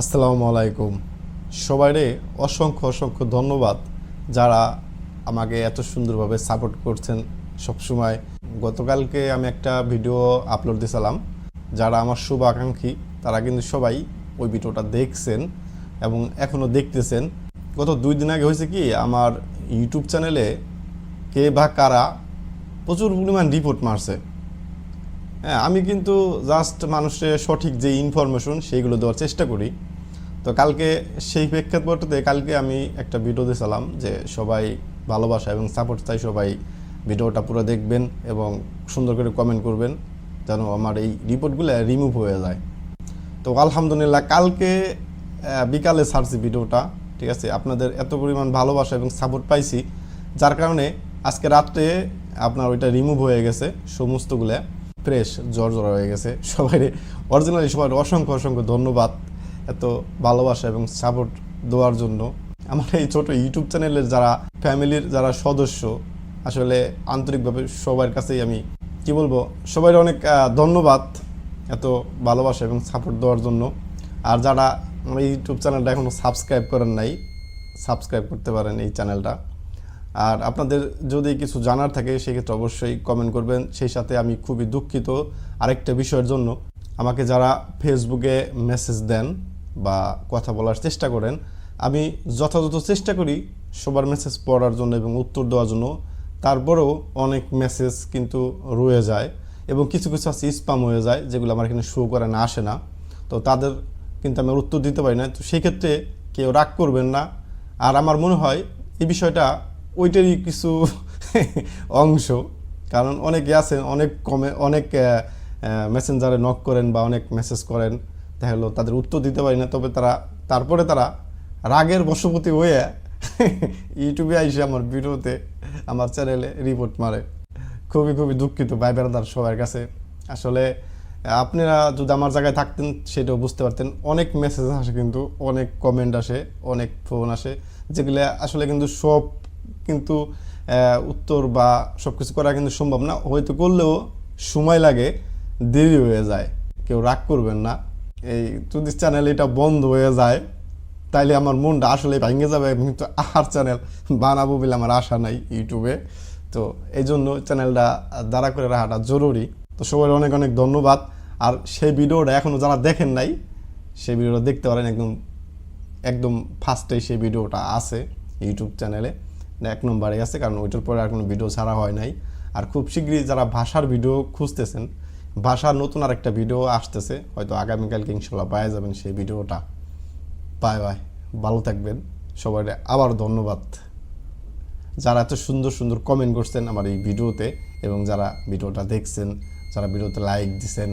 আসসালামু আলাইকুম। সবাইরে অসংখ্য অসংখ্য ধন্যবাদ যারা আমাকে এত সুন্দরভাবে সাপোর্ট করছেন সবসময়। গতকালকে আমি একটা ভিডিও আপলোড দিয়েছিলাম, যারা আমার শুভাকাঙ্ক্ষী, তারা কিন্তু সবাই ওই ভিডিওটা দেখছেন এবং এখনও দেখতেছেন। গত দুই দিন আগে হয়েছে কি, আমার ইউটিউব চ্যানেলে কে বা কারা প্রচুর পরিমাণ রিপোর্ট মারছে। হ্যাঁ আমি কিন্তু জাস্ট মানুষের সঠিক যে ইনফরমেশন সেইগুলো দেওয়ার চেষ্টা করি। তো কালকে সেই প্রেক্ষাপটতে কালকে আমি একটা ভিডিও দিয়েছিলাম যে সবাই ভালোবাসা এবং সাপোর্ট চাই, সবাই ভিডিওটা পুরো দেখবেন এবং সুন্দর করে কমেন্ট করবেন যেন আমার এই রিপোর্টগুলো রিমুভ হয়ে যায়। তো আলহামদুলিল্লাহ কালকে বিকালে ছাড়ছি ভিডিওটা, ঠিক আছে? আপনাদের এত পরিমাণ ভালোবাসা এবং সাপোর্ট পাইছি, যার কারণে আজকে রাত্রে আপনার ওইটা রিমুভ হয়ে গেছে সমস্তগুলো। ফ্রেশ জ্বর জ্বর হয়ে গেছে। সবাই অরিজিনালি সবার অসংখ্য অসংখ্য ধন্যবাদ এত ভালোবাসা এবং সাপোর্ট দেওয়ার জন্য। আমার এই ছোট ইউটিউব চ্যানেলের যারা ফ্যামিলির যারা সদস্য, আসলে আন্তরিকভাবে সবার কাছেই আমি, কি বলব, সবাই অনেক ধন্যবাদ এত ভালোবাসা এবং সাপোর্ট দেওয়ার জন্য। আর যারা আমার ইউটিউব চ্যানেলটা এখনও সাবস্ক্রাইব করেন নাই সাবস্ক্রাইব করতে পারেন এই চ্যানেলটা আর আপনাদের যদি কিছু জানার থাকে, সেক্ষেত্রে অবশ্যই কমেন্ট করবেন। সেই সাথে আমি খুবই দুঃখিত আরেকটা বিষয়ের জন্য। আমাকে যারা ফেসবুকে মেসেজ দেন বা কথা বলার চেষ্টা করেন, আমি যথাযথ চেষ্টা করি সবার মেসেজ পড়ার জন্য এবং উত্তর দেওয়ার জন্য। তারপরেও অনেক মেসেজ কিন্তু রয়ে যায় এবং কিছু কিছু আছে স্পাম হয়ে যায়, যেগুলো আমার এখানে শো করে না আসে না। তো তাদের কিন্তু আমি উত্তর দিতে পারি না। তো সেই ক্ষেত্রে কেউ রাগ করবেন না। আর আমার মনে হয় এই বিষয়টা ওইটারই কিছু অংশ। কারণ অনেকে আছেন, অনেক কমে, অনেক মেসেঞ্জারে নক করেন বা অনেক মেসেজ করেন। দেখা গেলো তাদের উত্তর দিতে পারি না, তবে তারা, তারপরে তারা রাগের বশবর্তী হয়ে ইউটিউবে আইসে আমার ভিডিওতে আমার চ্যানেলে রিপোর্ট মারে। খুবই খুবই দুঃখিত ভাই বেড়াদার সবার কাছে। আসলে, আপনারা যদি আমার জায়গায় থাকতেন, সেটাও বুঝতে পারতেন। অনেক মেসেজ আসে কিন্তু, অনেক কমেন্ট আসে, অনেক ফোন আসে। যেগুলো আসলে কিন্তু সব কিন্তু উত্তর বা সব কিছু করা কিন্তু সম্ভব না। হয়তো করলেও সময় লাগে, দেরি হয়ে যায়। কেউ রাগ করবেন না। এই যদি চ্যানেল এটা বন্ধ হয়ে যায়, তাইলে আমার মনটা আসলে ভেঙে যাবে কিন্তু আর চ্যানেল বানাবো বলে আমার আশা নাই ইউটিউবে। তো এই জন্য চ্যানেলটা দাঁড়া করে রাখাটা জরুরি। তো সবাই অনেক অনেক ধন্যবাদ। আর সেই ভিডিওটা এখনও যারা দেখেন নাই, সেই ভিডিওটা দেখতে পারেন একদম একদম ফার্স্টে সেই ভিডিওটা আছে ইউটিউব চ্যানেলে এক নম্বরে আছে কারণ ওইটার পরে আর কোনো ভিডিও ছাড়া হয় নাই। আর খুব শীঘ্রই যারা ভাষার ভিডিও খুঁজতেছেন, ভাষার নতুন আরেকটা ভিডিও আসতেছে, হয়তো আগামীকালকে ইনশাল্লাহ পাওয়া যাবেন সেই ভিডিওটা বাই বাই, ভালো থাকবেন। সবাই আবার ধন্যবাদ। যারা এত সুন্দর সুন্দর কমেন্ট করছেন আমার এই ভিডিওতে এবং যারা ভিডিওটা দেখছেন, যারা ভিডিওতে লাইক দিছেন